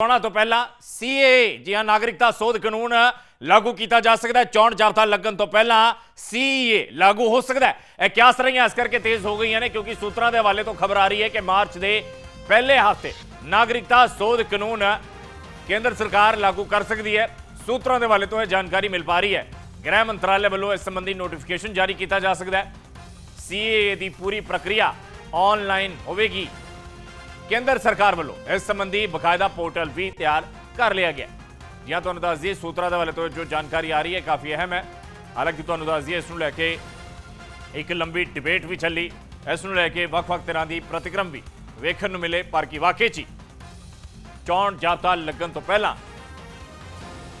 ਚੋਣਾਂ ਤੋਂ ਪਹਿਲਾਂ ਸੀਏ ਜੀ ਹਾਂ ਨਾਗਰਿਕਤਾ ਸੋਧ ਕਾਨੂੰਨ ਲਾਗੂ ਕੀਤਾ ਜਾ ਸਕਦਾ ਹੈ। ਚੋਣ ਜਾਬਤਾ ਲੱਗਣ ਤੋਂ ਪਹਿਲਾਂ ਸੀਏ ਲਾਗੂ ਹੋ ਸਕਦਾ ਹੈ। ਇਹ ਕਿਆਸ ਰਹੀਆਂ ਇਸ ਕਰਕੇ ਤੇਜ਼ ਹੋ ਗਈਆਂ ਨੇ ਕਿਉਂਕਿ ਸੂਤਰਾਂ ਦੇ ਹਵਾਲੇ ਤੋਂ ਖਬਰ ਆ ਰਹੀ ਹੈ ਕਿ ਮਾਰਚ ਦੇ ਪਹਿਲੇ ਹਫ਼ਤੇ ਨਾਗਰਿਕਤਾ ਸੋਧ ਕਾਨੂੰਨ ਕੇਂਦਰ ਸਰਕਾਰ ਲਾਗੂ ਕਰ ਸਕਦੀ ਹੈ। ਸੂਤਰਾਂ ਦੇ ਹਵਾਲੇ ਤੋਂ ਇਹ ਜਾਣਕਾਰੀ ਮਿਲ ਪਾ ਰਹੀ ਹੈ। ਗ੍ਰਹਿ ਮੰਤਰਾਲੇ ਵੱਲੋਂ ਇਸ ਸੰਬੰਧੀ ਨੋਟੀਫਿਕੇਸ਼ਨ ਜਾਰੀ ਕੀਤਾ ਜਾ ਸਕਦਾ ਹੈ। ਸੀਏ ਦੀ ਪੂਰੀ ਪ੍ਰਕਿਰਿਆ ਆਨਲਾਈਨ ਹੋਵੇਗੀ। ਕੇਂਦਰ ਸਰਕਾਰ ਵੱਲੋਂ ਇਸ ਸੰਬੰਧੀ ਬਕਾਇਦਾ ਪੋਰਟਲ ਵੀ ਤਿਆਰ ਕਰ ਲਿਆ ਗਿਆ। ਜਾਂ ਤੁਹਾਨੂੰ ਦੱਸ ਦਈਏ, ਸੂਤਰਾਂ ਦੇ ਵਾਲੇ ਤੋਂ ਜੋ ਜਾਣਕਾਰੀ ਆ ਰਹੀ ਹੈ, ਕਾਫੀ ਅਹਿਮ ਹੈ। ਹਾਲਾਂਕਿ ਤੁਹਾਨੂੰ ਦੱਸ ਦਈਏ, ਇਸ ਨੂੰ ਲੈ ਕੇ ਇੱਕ ਲੰਬੀ ਡਿਬੇਟ ਵੀ ਚੱਲੀ। ਇਸ ਨੂੰ ਲੈ ਕੇ ਵੱਖ-ਵੱਖ ਤਰ੍ਹਾਂ ਦੀ ਪ੍ਰਤੀਕਰਮ ਵੀ ਵੇਖਣ ਨੂੰ ਮਿਲੇ, ਪਰ ਕੀ ਵਾਕਈ 'ਚ ਹੀ ਚੋਣ ਜਾਬਤਾ ਲੱਗਣ ਤੋਂ ਪਹਿਲਾਂ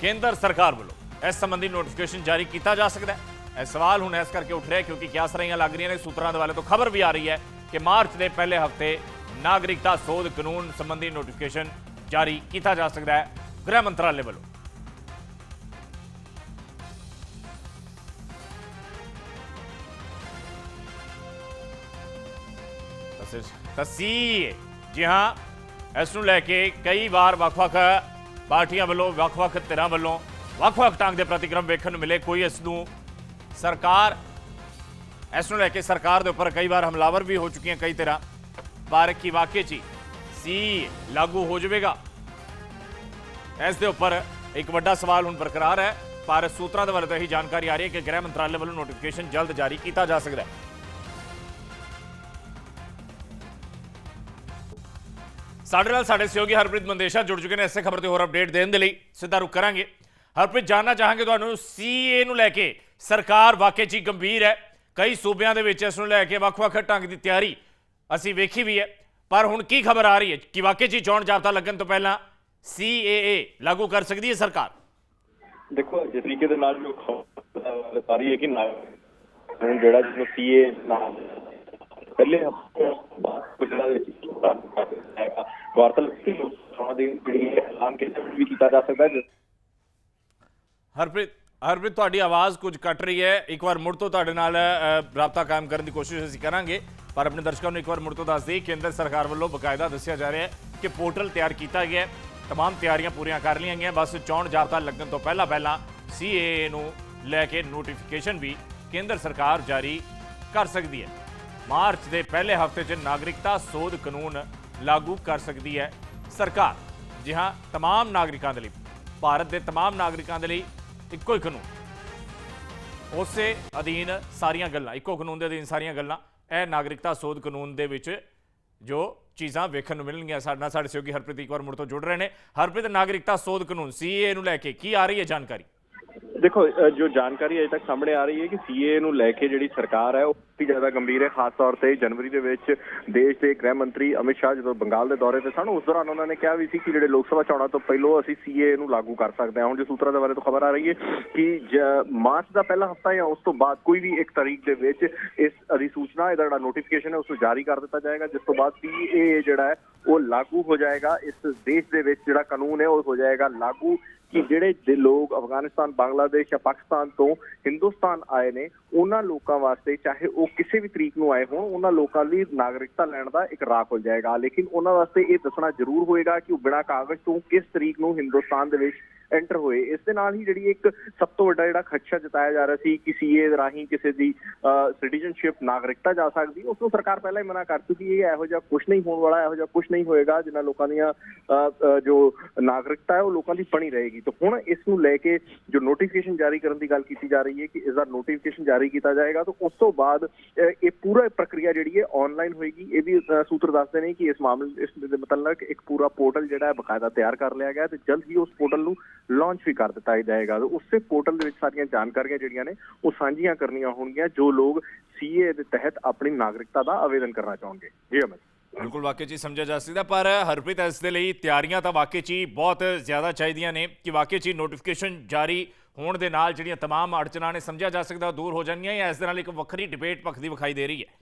ਕੇਂਦਰ ਸਰਕਾਰ ਵੱਲੋਂ ਇਸ ਸੰਬੰਧੀ ਨੋਟੀਫਿਕੇਸ਼ਨ ਜਾਰੀ ਕੀਤਾ ਜਾ ਸਕਦਾ ਹੈ। ਇਹ ਸਵਾਲ ਹੁਣ ਇਸ ਕਰਕੇ ਉੱਠ ਰਿਹਾ ਕਿਉਂਕਿ ਕਿਆਸ ਰਹੀਆਂ ਲੱਗ ਰਹੀਆਂ ਨੇ। ਸੂਤਰਾਂ ਦੇ ਵਾਲੇ ਤੋਂ ਖਬਰ ਵੀ ਆ ਰਹੀ ਹੈ ਕਿ ਮਾਰਚ ਦੇ ਪਹਿਲੇ ਹਫ਼ਤੇ ਨਾਗਰਿਕਤਾ ਸੋਧ ਕਾਨੂੰਨ ਸੰਬੰਧੀ ਨੋਟੀਫਿਕੇਸ਼ਨ ਜਾਰੀ ਕੀਤਾ ਜਾ ਸਕਦਾ ਹੈ। ਗ੍ਰਹਿ ਮੰਤਰਾਲੇ ਵੱਲੋਂ। ਤਸੀ ਜੀ ਹਾਂ, ਇਸ ਨੂੰ ਲੈ ਕੇ ਕਈ ਵਾਰ ਵੱਖ-ਵੱਖ ਪਾਰਟੀਆਂ ਵੱਲੋਂ, ਵੱਖ-ਵੱਖ ਧਿਰਾਂ ਵੱਲੋਂ, ਵੱਖ-ਵੱਖ ਢੰਗ ਦੇ ਪ੍ਰਤੀਕਰਮ ਵੇਖਣ ਨੂੰ ਮਿਲੇ। ਕੋਈ ਇਸ ਨੂੰ ਸਰਕਾਰ ਇਸ ਨੂੰ ਲੈ ਕੇ ਸਰਕਾਰ ਦੇ ਉੱਪਰ ਕਈ ਵਾਰ ਹਮਲਾਵਰ ਵੀ ਹੋ ਚੁੱਕੀਆਂ ਕਈ ਤਰ੍ਹਾਂ ਪਰ ਕੀ ਵਾਕਿਆ ਚ ਹੀ ਸੀ ਲਾਗੂ ਹੋ ਜਾਵੇਗਾ। ਇਸ ਦੇ ਉੱਪਰ ਇੱਕ ਵੱਡਾ ਸਵਾਲ ਹੁਣ ਬਰਕਰਾਰ ਹੈ, ਪਰ ਸੂਤਰਾਂ ਦੇ ਵੱਲੋਂ ਤਾਂ ਇਹੀ ਜਾਣਕਾਰੀ ਆ ਰਹੀ ਹੈ ਕਿ ਗ੍ਰਹਿ ਮੰਤਰਾਲੇ ਵੱਲੋਂ ਨੋਟੀਫਿਕੇਸ਼ਨ ਜਲਦ ਜਾਰੀ ਕੀਤਾ ਜਾ ਸਕਦਾ ਹੈ। ਸਾਡੇ ਨਾਲ ਸਾਡੇ ਸਹਿਯੋਗੀ ਹਰਪ੍ਰੀਤ ਮੰਦੇਸ਼ਾ ਜੁੜ ਚੁੱਕੇ ਨੇ, ਇਸੇ ਖਬਰ ਤੇ ਹੋਰ ਅਪਡੇਟ ਦੇਣ ਦੇ ਲਈ ਸਿੱਧਾ ਰੁਕ ਕਰਾਂਗੇ। ਹਰਪ੍ਰੀਤ, ਜਾਨਣਾ ਚਾਹਾਂਗੇ ਤੁਹਾਨੂੰ ਸੀਏ ਨੂੰ ਲੈ ਕੇ ਸਰਕਾਰ ਵਾਕਈ 'ਚ ਹੀ ਗੰਭੀਰ ਹੈ। ਕਈ ਸੂਬਿਆਂ ਦੇ ਵਿੱਚ ਇਸ ਨੂੰ ਲੈ ਕੇ ਵੱਖ-ਵੱਖ ਢੰਗ ਦੀ ਤਿਆਰੀ ਅਸੀਂ ਵੇਖੀ ਵੀ ਹੈ। ਪਰ ਹੁਣ ਕੀ ਖਬਰ ਆ ਰਹੀ ਹੈ ਕਿ ਵਾਕਈ ਹੀ ਚੋਣ ਜਾਬਤਾ ਲੱਗਣ ਤੋਂ ਪਹਿਲਾਂ ਸੀਏਏ ਲਾਗੂ ਕਰ ਸਕਦੀ ਹੈ ਸਰਕਾਰ? ਦੇਖੋ ਜਿਸ ਤਰੀਕੇ ਦੇ ਨਾਲ ਜੋ ਖਬਰ ਆ ਰਹੀ ਹੈ ਕਿ ਹੁਣ ਜਿਹੜਾ ਜਿਹਨੂੰ ਸੀਏ ਨਾਮ ਪਹਿਲੇ ਹਫ਼ਤੇ ਬਾਅਦ ਗੁਜਰਾਤ ਵਿੱਚ ਹੈਗਾ ਗੌਰਤਲਬ ਹੈ ਕਿ ਲੋਕਸਭਾ ਦੀ ਜਿਹੜੀ ਹੈ ਐਲਾਨ ਕਿਸੇ ਵੀ ਕੀਤਾ ਜਾ ਸਕਦਾ ਹੈ। ਜਿਸ ਹਰਪ੍ਰੀਤ ਹਰਪ੍ਰੀਤ ਤੁਹਾਡੀ ਆਵਾਜ਼ ਕੁਝ ਕੱਟ ਰਹੀ ਹੈ। ਇੱਕ ਵਾਰ ਮੁੜ ਤੋਂ ਤੁਹਾਡੇ ਨਾਲ ਰਾਬਤਾ ਕਾਇਮ ਕਰਨ ਦੀ ਕੋਸ਼ਿਸ਼ ਅਸੀਂ ਕਰਾਂਗੇ। ਪਰ ਆਪਣੇ ਦਰਸ਼ਕਾਂ ਨੂੰ ਇੱਕ ਵਾਰ ਮੁੜ ਤੋਂ ਦੱਸ ਦੇਈਏ ਕੇਂਦਰ ਸਰਕਾਰ ਵੱਲੋਂ ਬਕਾਇਦਾ ਦੱਸਿਆ ਜਾ ਰਿਹਾ ਹੈ ਕਿ ਪੋਰਟਲ ਤਿਆਰ ਕੀਤਾ ਗਿਆ ਹੈ तमाम ਤਿਆਰੀਆਂ ਪੂਰੀਆਂ ਕਰ ਲਈਆਂ ਗਈਆਂ ਬਸ ਚੋਣ ਜਾਬਤਾ ਲੱਗਣ ਤੋਂ ਪਹਿਲਾਂ ਪਹਿਲਾਂ ਸੀਏਏ ਨੂੰ ਲੈ ਕੇ ਨੋਟੀਫਿਕੇਸ਼ਨ ਵੀ ਕੇਂਦਰ ਸਰਕਾਰ ਜਾਰੀ ਕਰ ਸਕਦੀ ਹੈ ਮਾਰਚ ਦੇ ਪਹਿਲੇ ਹਫਤੇ 'ਚ ਨਾਗਰਿਕਤਾ ਸੋਧ ਕਾਨੂੰਨ ਲਾਗੂ ਕਰ ਸਕਦੀ ਹੈ ਸਰਕਾਰ ਜੀ ਹਾਂ तमाम ਨਾਗਰਿਕਾਂ ਦੇ ਲਈ ਭਾਰਤ ਦੇ तमाम ਨਾਗਰਿਕਾਂ ਦੇ ਲਈ ਇੱਕੋ ਹੀ ਕਾਨੂੰਨ ਉਸੇ ਅਧੀਨ ਸਾਰੀਆਂ ਗੱਲਾਂ ਇੱਕੋ ਕਾਨੂੰਨ ਦੇ ਅਧੀਨ ਸਾਰੀਆਂ ਗੱਲਾਂ ਇਹ ਨਾਗਰਿਕਤਾ ਸੋਧ ਕਾਨੂੰਨ ਦੇ ਵਿੱਚ ਜੋ ਚੀਜ਼ਾਂ ਵੇਖਣ ਨੂੰ ਮਿਲਣਗੀਆਂ, ਸਾਡੇ ਨਾਲ ਸਾਡੇ ਸਹਿਯੋਗੀ ਹਰਪ੍ਰੀਤ ਇੱਕ ਵਾਰ ਮੁੜ ਤੋਂ ਜੁੜ ਰਹੇ ਨੇ। ਹਰਪ੍ਰੀਤ, ਨਾਗਰਿਕਤਾ ਸੋਧ ਕਾਨੂੰਨ ਸੀਏ ਨੂੰ ਲੈ ਕੇ ਕੀ ਆ ਰਹੀ ਹੈ ਜਾਣਕਾਰੀ? ਦੇਖੋ ਜੋ ਜਾਣਕਾਰੀ ਅਜੇ ਤੱਕ ਸਾਹਮਣੇ ਆ ਰਹੀ ਹੈ ਕਿ ਸੀਏ ਨੂੰ ਲੈ ਕੇ ਜਿਹੜੀ ਸਰਕਾਰ ਹੈ, ਉਹ ਬਹੁਤ ਜ਼ਿਆਦਾ ਗੰਭੀਰ ਹੈ। ਖਾਸ ਤੌਰ ਤੇ ਜਨਵਰੀ ਦੇ ਵਿੱਚ ਦੇਸ਼ ਦੇ ਗ੍ਰਹਿ ਮੰਤਰੀ ਅਮਿਤ ਸ਼ਾਹ ਜਦੋਂ ਬੰਗਾਲ ਦੇ ਦੌਰੇ ਤੇ ਸਨ, ਉਸ ਦੌਰਾਨ ਉਹਨਾਂ ਨੇ ਕਿਹਾ ਵੀ ਸੀ ਕਿ ਜਿਹੜੇ ਲੋਕ ਸਭਾ ਚੋਣਾਂ ਤੋਂ ਪਹਿਲਾਂ ਅਸੀਂ ਸੀਏ ਨੂੰ ਲਾਗੂ ਕਰ ਸਕਦੇ ਹਾਂ। ਹੁਣ ਜੋ ਸੂਤਰਾਂ ਦੇ ਬਾਰੇ ਤੋਂ ਖਬਰ ਆ ਰਹੀ ਹੈ ਕਿ ਜ- ਮਾਰਚ ਦਾ ਪਹਿਲਾ ਹਫਤਾ ਜਾਂ ਉਸ ਤੋਂ ਬਾਅਦ ਕੋਈ ਵੀ ਇੱਕ ਤਾਰੀਖ ਦੇ ਵਿੱਚ ਇਸ ਅਧਿਸੂਚਨਾ, ਇਹਦਾ ਜਿਹੜਾ ਨੋਟੀਫਿਕੇਸ਼ਨ ਹੈ, ਉਸ ਨੂੰ ਜਾਰੀ ਕਰ ਦਿੱਤਾ ਜਾਏਗਾ, ਜਿਸ ਤੋਂ ਬਾਅਦ ਸੀਏ ਜਿਹੜਾ ਹੈ, ਉਹ ਲਾਗੂ ਹੋ ਜਾਏਗਾ। ਇਸ ਦੇਸ਼ ਦੇ ਵਿੱਚ ਜਿਹੜਾ ਕਾਨੂੰਨ ਹੈ, ਉਹ ਹੋ ਜਾਏਗਾ ਲਾਗੂ। ਕਿ ਜਿਹੜੇ ਦੇ ਲੋਕ ਅਫਗਾਨਿਸਤਾਨ, ਬੰਗਲਾਦੇਸ਼ ਜਾਂ ਪਾਕਿਸਤਾਨ ਤੋਂ ਹਿੰਦੁਸਤਾਨ ਆਏ ਨੇ, ਉਹਨਾਂ ਲੋਕਾਂ ਵਾਸਤੇ ਚਾਹੇ ਉਹ ਕਿਸੇ ਵੀ ਤਰੀਕ ਨੂੰ ਆਏ ਹੋਣ, ਉਹਨਾਂ ਲੋਕਾਂ ਲਈ ਨਾਗਰਿਕਤਾ ਲੈਣ ਦਾ ਇੱਕ ਰਾਹ ਖੁੱਲ ਜਾਏਗਾ। ਲੇਕਿਨ ਉਹਨਾਂ ਵਾਸਤੇ ਇਹ ਦੱਸਣਾ ਜ਼ਰੂਰ ਹੋਏਗਾ ਕਿ ਉਹ ਬਿਨਾਂ ਕਾਗਜ਼ ਤੋਂ ਕਿਸ ਤਰੀਕ ਨੂੰ ਹਿੰਦੁਸਤਾਨ ਦੇ ਵਿੱਚ ਐਂਟਰ ਹੋਏ। ਇਸ ਦੇ ਨਾਲ ਹੀ ਜਿਹੜੀ ਇੱਕ ਸਭ ਤੋਂ ਵੱਡਾ ਜਿਹੜਾ ਖਦਸ਼ਾ ਜਤਾਇਆ ਜਾ ਰਿਹਾ ਸੀ ਕਿ ਸੀਏ ਰਾਹੀਂ ਕਿਸੇ ਦੀ ਸਿਟੀਜ਼ਨਸ਼ਿਪ ਨਾਗਰਿਕਤਾ ਜਾ ਸਕਦੀ ਉਸ ਨੂੰ ਸਰਕਾਰ ਪਹਿਲਾਂ ਹੀ ਮਨਾ ਕਰ ਚੁੱਕੀ ਹੈ ਇਹੋ ਜਿਹਾ ਕੁਝ ਨਹੀਂ ਹੋਣ ਵਾਲਾ ਇਹੋ ਜਿਹਾ ਕੁਝ ਨਹੀਂ ਹੋਏਗਾ ਜਿਨ੍ਹਾਂ ਲੋਕਾਂ ਦੀਆਂ ਅ, ਜੋ ਨਾਗਰਿਕਤਾ ਹੈ ਉਹ ਲੋਕਾਂ ਦੀ ਬਣੀ ਰਹੇਗੀ। ਤਾਂ ਹੁਣ ਇਸ ਨੂੰ ਲੈ ਕੇ ਜੋ ਨੋਟੀਫਿਕੇਸ਼ਨ ਜਾਰੀ ਕਰਨ ਦੀ ਗੱਲ ਕੀਤੀ ਜਾ ਰਹੀ ਹੈ ਕਿ ਇਸ ਦਾ ਨੋਟੀਫਿਕੇਸ਼ਨ ਜਾਰੀ ਕੀਤਾ ਜਾਏਗਾ ਤਾਂ ਉਸ ਤੋਂ ਬਾਅਦ ਇਹ ਪੂਰਾ ਪ੍ਰਕਿਰਿਆ ਜਿਹੜੀ ਹੈ ਆਨਲਾਈਨ ਹੋਏਗੀ। ਇਹ ਵੀ ਸੂਤਰ ਦੱਸਦੇ ਨੇ ਕਿ ਇਸ ਮਾਮਲੇ ਇਸ ਦੇ ਮੁਤਲਕ ਇੱਕ ਪੂਰਾ ਪੋਰਟਲ ਜਿਹੜਾ ਹੈ ਬਕਾਇਦਾ ਤਿਆਰ ਕਰ ਲਿਆ ਗਿਆ ਤੇ ਜਲਦ ਹੀ ਉਸ ਪੋਰਟਲ ਨੂੰ ਲਾਂਚ ਵੀ ਕਰ ਦਿੱਤਾ ਜਾਏਗਾ ਤੇ ਉਸੇ ਪੋਰਟਲ ਦੇ ਵਿੱਚ ਸਾਰੀਆਂ ਜਾਣਕਾਰੀਆਂ ਜਿਹੜੀਆਂ ਨੇ ਉਹ ਸਾਂਝੀਆਂ ਕਰਨੀਆਂ ਹੋਣਗੀਆਂ ਜੋ ਲੋਕ ਸੀਏ ਦੇ ਤਹਿਤ ਆਪਣੀ ਨਾਗਰਿਕਤਾ ਦਾ ਆਵੇਦਨ ਕਰਨਾ ਚਾਹਣਗੇ ਜੀ ਅਮਨ ਬਿਲਕੁਲ ਵਾਕਈ ਚ ਹੀ ਸਮਝਿਆ ਜਾ ਸਕਦਾ ਪਰ ਹਰਪ੍ਰੀਤ ਇਸ ਦੇ ਲਈ ਤਿਆਰੀਆਂ ਤਾਂ ਵਾਕਈ ਚ ਹੀ ਬਹੁਤ ਜ਼ਿਆਦਾ ਚਾਹੀਦੀਆਂ ਨੇ ਕਿ ਵਾਕਈ ਚ ਹੀ ਨੋਟੀਫਿਕੇਸ਼ਨ ਜਾਰੀ ਹੋਣ ਦੇ ਨਾਲ ਜਿਹੜੀਆਂ तमाम ਅੜਚਨਾਂ ਨੇ ਸਮਝਿਆ ਜਾ ਸਕਦਾ ਉਹ ਦੂਰ ਹੋ ਜਾਣਗੀਆਂ ਜਾਂ ਇਸ ਦੇ ਨਾਲ ਇੱਕ ਵੱਖਰੀ ਡਿਬੇਟ ਭਖਦੀ ਵਿਖਾਈ ਦੇ ਰਹੀ ਹੈ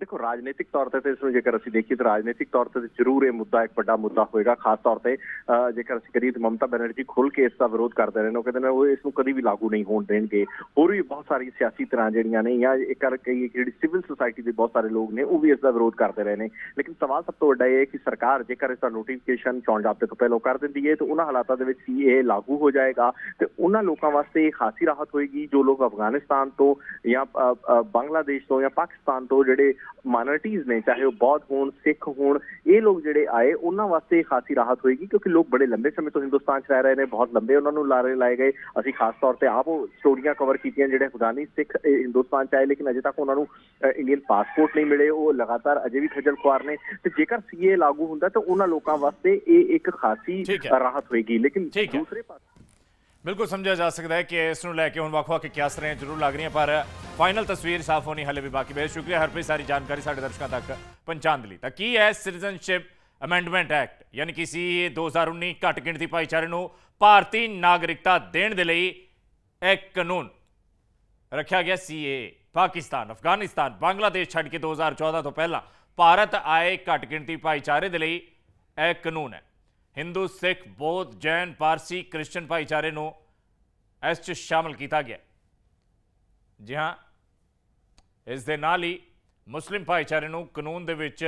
ਦੇਖੋ ਰਾਜਨੀਤਿਕ ਤੌਰ ਤੇ ਤੇ ਇਸ ਨੂੰ ਜੇਕਰ ਅਸੀਂ ਦੇਖੀਏ ਤਾਂ ਰਾਜਨੀਤਿਕ ਤੌਰ ਤੇ ਜ਼ਰੂਰ ਇਹ ਮੁੱਦਾ ਇੱਕ ਵੱਡਾ ਮੁੱਦਾ ਹੋਏਗਾ ਖਾਸ ਤੌਰ ਤੇ ਅਹ, ਜੇਕਰ ਅਸੀਂ ਕਰੀਏ ਤਾਂ ਮਮਤਾ ਬੈਨਰਜੀ ਖੁੱਲ ਕੇ ਇਸ ਦਾ ਵਿਰੋਧ ਕਰਦੇ ਰਹੇ ਨੇ ਉਹ ਕਹਿੰਦੇ ਨੇ ਉਹ ਇਸ ਨੂੰ ਕਦੀ ਵੀ ਲਾਗੂ ਨਹੀਂ ਹੋਣ ਦੇਣਗੇ। ਹੋਰ ਵੀ ਬਹੁਤ ਸਾਰੀ ਸਿਆਸੀ ਤਰ੍ਹਾਂ ਜਿਹੜੀਆਂ ਨੇ ਜਾਂ ਇੱਕ ਕਰ ਕਹੀਏ ਕਿ ਜਿਹੜੀ ਸਿਵਲ ਸੁਸਾਇਟੀ ਦੇ ਬਹੁਤ ਸਾਰੇ ਲੋਕ ਨੇ ਉਹ ਵੀ ਇਸ ਦਾ ਵਿਰੋਧ ਕਰਦੇ ਰਹੇ ਨੇ। ਲੇਕਿਨ ਸਵਾਲ ਸਭ ਤੋਂ ਵੱਡਾ ਇਹ ਹੈ ਕਿ ਸਰਕਾਰ ਜੇਕਰ ਇਸ ਦਾ ਨੋਟੀਫਿਕੇਸ਼ਨ ਚੋਣ ਜ਼ਾਬਤੇ ਤੋਂ ਪਹਿਲਾਂ ਕਰ ਦਿੰਦੀ ਹੈ ਤਾਂ ਉਹਨਾਂ ਹਾਲਾਤਾਂ ਦੇ ਵਿੱਚ ਸੀਏ ਲਾਗੂ ਹੋ ਜਾਏਗਾ। ਤੇ ਉਹਨਾਂ ਲੋਕਾਂ ਵਾਸਤੇ ਇਹ ਖਾਸੀ ਰਾਹਤ ਹੋਏਗੀ ਜੋ ਲੋਕ ਅਫਗਾਨਿਸਤਾਨ ਤੋਂ ਜਾਂ ਬੰਗਲਾਦੇਸ਼ ਤੋਂ ਜਾਂ ਪਾਕਿਸਤਾਨ ਤੋਂ ਜਿਹੜੇ ਮਾਈਨੋਰਿਟੀਜ਼ ਨੇ ਚਾਹੇ ਉਹ ਬੌਧ ਹੋਣ ਸਿੱਖ ਹੋਣ ਇਹ ਲੋਕ ਜਿਹੜੇ ਆਏ ਉਹਨਾਂ ਵਾਸਤੇ ਖਾਸੀ ਰਾਹਤ ਹੋਏਗੀ ਕਿਉਂਕਿ ਲੋਕ ਬੜੇ ਲੰਬੇ ਸਮੇਂ ਤੋਂ ਹਿੰਦੁਸਤਾਨ 'ਚ ਰਹਿ ਰਹੇ ਨੇ ਬਹੁਤ ਲੰਬੇ ਉਹਨਾਂ ਨੂੰ ਲਾਰੇ ਲਾਏ ਗਏ ਅਸੀਂ ਖਾਸ ਤੌਰ ਤੇ ਆਪ ਉਹ ਸਟੋਰੀਆਂ ਕਵਰ ਕੀਤੀਆਂ ਜਿਹੜੇ ਅਫਗਾਨੀ ਸਿੱਖ ਹਿੰਦੁਸਤਾਨ 'ਚ ਆਏ ਲੇਕਿਨ ਅਜੇ ਤੱਕ ਉਹਨਾਂ ਨੂੰ ਇੰਡੀਅਨ ਪਾਸਪੋਰਟ ਨਹੀਂ ਮਿਲੇ ਉਹ ਲਗਾਤਾਰ ਅਜੇ ਵੀ ਖੱਜਲ ਖੁਆਰ ਨੇ ਤੇ ਜੇਕਰ ਸੀਏ ਲਾਗੂ ਹੁੰਦਾ ਤਾਂ ਉਹਨਾਂ ਲੋਕਾਂ ਵਾਸਤੇ ਇਹ ਇੱਕ ਖਾਸੀ। ਰਾਹਤ ਹੋਏਗੀ ਲੇਕਿਨ। ਦੂਸਰੇ ਪਾਸੇ ਬਿਲਕੁਲ ਸਮਝਿਆ ਜਾ ਸਕਦਾ ਹੈ ਕਿ ਇਸ ਨੂੰ ਲੈ ਕੇ ਹੁਣ ਵੱਖ-ਵੱਖ ਕਿਆਸਰਾਂ ਜ਼ਰੂਰ ਲੱਗ ਰਹੀਆਂ, ਪਰ ਫਾਈਨਲ ਤਸਵੀਰ ਸਾਫ਼ ਹੋਣੀ ਹਲੇ ਵੀ ਬਾਕੀ ਬਹੁਤ ਸ਼ੁਕਰੀਆ ਹਰਪ੍ਰੀਤ, ਸਾਰੀ ਜਾਣਕਾਰੀ ਸਾਡੇ ਦਰਸ਼ਕਾਂ ਤੱਕ ਪਹੁੰਚਾਉਣ ਦੇ ਲਈ। ਤਾਂ ਕੀ ਹੈ ਸਿਟੀਜ਼ਨਸ਼ਿਪ ਅਮੈਂਡਮੈਂਟ ਐਕਟ ਯਾਨੀ ਕਿ ਸੀ 2019 ਘੱਟ ਗਿਣਤੀ ਭਾਈਚਾਰੇ ਨੂੰ ਭਾਰਤੀ ਨਾਗਰਿਕਤਾ ਦੇਣ ਦੇ ਲਈ ਇੱਕ ਕਾਨੂੰਨ ਰੱਖਿਆ ਗਿਆ ਸੀਏ ਪਾਕਿਸਤਾਨ, ਅਫਗਾਨਿਸਤਾਨ, ਬੰਗਲਾਦੇਸ਼ ਛੱਡ ਕੇ 2014 ਤੋਂ ਪਹਿਲਾਂ ਭਾਰਤ ਆਏ ਘੱਟ ਗਿਣਤੀ ਭਾਈਚਾਰੇ ਦੇ ਲਈ ਇਹ ਕਾਨੂੰਨ ਹੈ। ਹਿੰਦੂ, ਸਿੱਖ, ਬੌਧ, ਜੈਨ, ਪਾਰਸੀ ਕ੍ਰਿਸਚੀਅਨ ਭਾਈਚਾਰੇ ਨੂੰ ਇਸ 'ਚ ਸ਼ਾਮਲ ਕੀਤਾ ਗਿਆ। ਜੀ ਹਾਂ, ਇਸ ਦੇ ਨਾਲ ਹੀ ਮੁਸਲਿਮ ਭਾਈਚਾਰੇ ਨੂੰ ਕਾਨੂੰਨ ਦੇ ਵਿੱਚ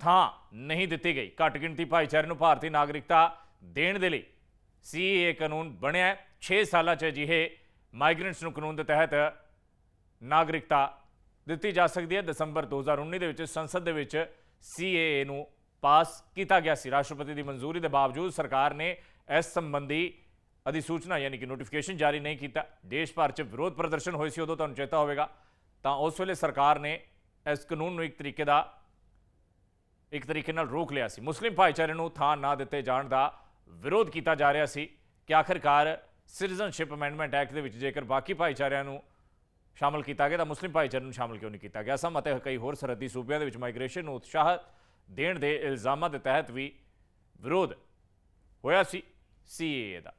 ਥਾਂ ਨਹੀਂ ਦਿੱਤੀ ਗਈ। ਘੱਟ ਗਿਣਤੀ ਭਾਈਚਾਰੇ ਨੂੰ ਭਾਰਤੀ ਨਾਗਰਿਕਤਾ ਦੇਣ ਦੇ ਲਈ ਸੀਏ ਕਾਨੂੰਨ ਬਣਿਆ 6 ਸਾਲਾਂ 'ਚ ਅਜਿਹੇ ਮਾਈਗ੍ਰੈਂਟਸ ਨੂੰ ਕਾਨੂੰਨ ਦੇ ਤਹਿਤ ਨਾਗਰਿਕਤਾ ਦਿੱਤੀ ਜਾ ਸਕਦੀ ਹੈ। ਦਸੰਬਰ 2019 ਦੇ ਵਿੱਚ ਸੰਸਦ ਦੇ ਵਿੱਚ ਸੀਏਏ ਨੂੰ ਪਾਸ ਕੀਤਾ ਗਿਆ ਸੀ। ਰਾਸ਼ਟਰਪਤੀ ਦੀ ਮਨਜ਼ੂਰੀ ਦੇ ਬਾਵਜੂਦ ਸਰਕਾਰ ਨੇ ਇਸ ਸੰਬੰਧੀ ਅਧਿਸੂਚਨਾ ਯਾਨੀ ਕਿ ਨੋਟੀਫਿਕੇਸ਼ਨ ਜਾਰੀ ਨਹੀਂ ਕੀਤਾ। ਦੇਸ਼ ਭਰ 'ਚ ਵਿਰੋਧ ਪ੍ਰਦਰਸ਼ਨ ਹੋਏ ਸੀ, ਉਦੋਂ ਤੁਹਾਨੂੰ ਚੇਤਾ ਹੋਵੇਗਾ। ਤਾਂ ਉਸ ਵੇਲੇ ਸਰਕਾਰ ਨੇ ਇਸ ਕਾਨੂੰਨ ਨੂੰ ਇੱਕ ਤਰੀਕੇ ਦਾ, ਇੱਕ ਤਰੀਕੇ ਨਾਲ ਰੋਕ ਲਿਆ ਸੀ। ਮੁਸਲਿਮ ਭਾਈਚਾਰੇ ਨੂੰ ਥਾਂ ਨਾ ਦਿੱਤੇ ਜਾਣ ਦਾ ਵਿਰੋਧ ਕੀਤਾ ਜਾ ਰਿਹਾ ਸੀ ਕਿ ਆਖਿਰਕਾਰ ਸਿਟੀਜ਼ਨਸ਼ਿਪ ਅਮੈਂਡਮੈਂਟ ਐਕਟ ਦੇ ਵਿੱਚ ਜੇਕਰ ਬਾਕੀ ਭਾਈਚਾਰਿਆਂ ਨੂੰ ਸ਼ਾਮਲ ਕੀਤਾ ਗਿਆ ਤਾਂ ਮੁਸਲਿਮ ਭਾਈਚਾਰੇ ਨੂੰ ਸ਼ਾਮਲ ਕਿਉਂ ਨਹੀਂ ਕੀਤਾ ਗਿਆ? ਸਮ ਅਤੇ ਕਈ ਹੋਰ ਸਰਹੱਦੀ ਸੂਬਿਆਂ ਦੇ ਵਿੱਚ ਮਾਈਗ੍ਰੇਸ਼ਨ ਨੂੰ ਉਤਸ਼ਾਹ ਦੇਣ ਦੇ ਇਲਜ਼ਾਮਾਂ ਦੇ ਤਹਿਤ ਵੀ ਵਿਰੋਧ ਹੋਇਆ ਸੀ ਸੀਏਏ ਦਾ